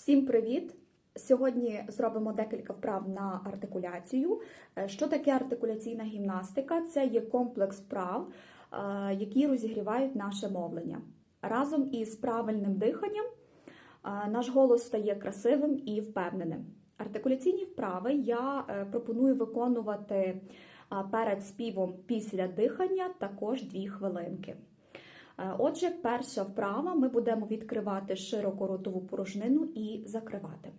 Всім привіт! Сьогодні зробимо декілька вправ на артикуляцію. Е, Що таке артикуляційна гімнастика? Це є комплекс вправ, е, які розігрівають наше мовлення. Разом із правильним диханням е, наш голос стає красивим і впевненим. Артикуляційні вправи я пропоную виконувати перед співом після дихання також 2 хвилинки. Е, Отже, перша вправа ми будемо відкривати широко ротову порожнину і закривати.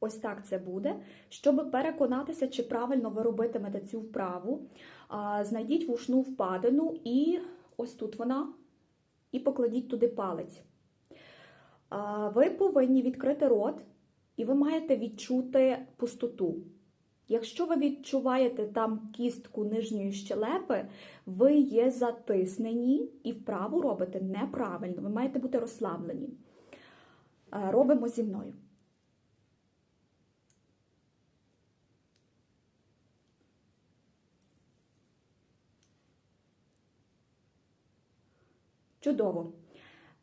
Ось так це буде. Щоб переконатися, чи правильно ви робитимете цю вправу, знайдіть вушну впадину і ось тут вона, і покладіть туди палець. Ви повинні відкрити рот, і ви маєте відчути пустоту. Якщо ви відчуваєте там кістку нижньої щелепи, ви є затиснені і вправу робите неправильно. Ви маєте бути розслаблені. Е, Робимо зі мною. Чудово.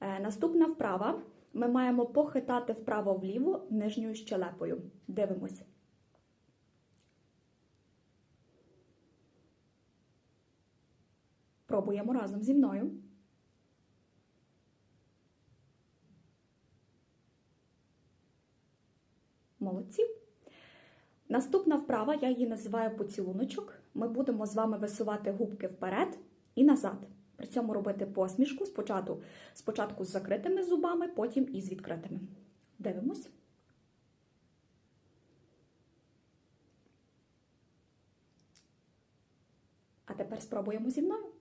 Е, Наступна вправа. Ми маємо похитати вправо-вліво нижньою щелепою. Дивимось. Пробуємо разом зі мною. Молодці. Наступна вправа, я її називаю поцілуночок. Ми будемо з вами висувати губки вперед і назад. При цьому робити посмішку спочатку, спочатку з закритими зубами, потім із відкритими. Дивимось. А тепер спробуємо зі мною.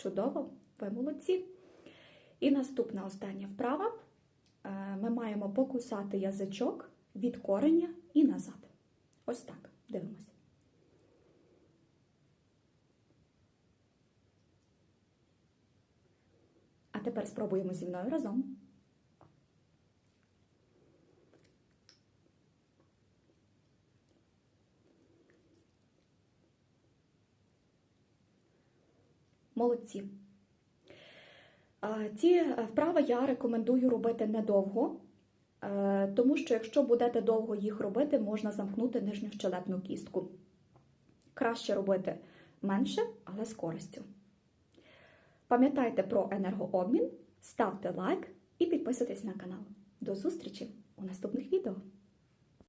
Чудово, ви молодці. І наступна остання вправа. Е, Ми маємо покусати язичок від кореня і назад. Ось так. Дивимось. А тепер спробуємо зі мною разом. Молодці. Е, Ці вправи я рекомендую робити недовго, е, тому що якщо будете довго їх робити, можна замкнути нижню щелепну кістку. Краще робити менше, але з користю. Пам'ятайте про енергообмін, ставте лайк і підписуйтесь на канал. До зустрічі у наступних відео!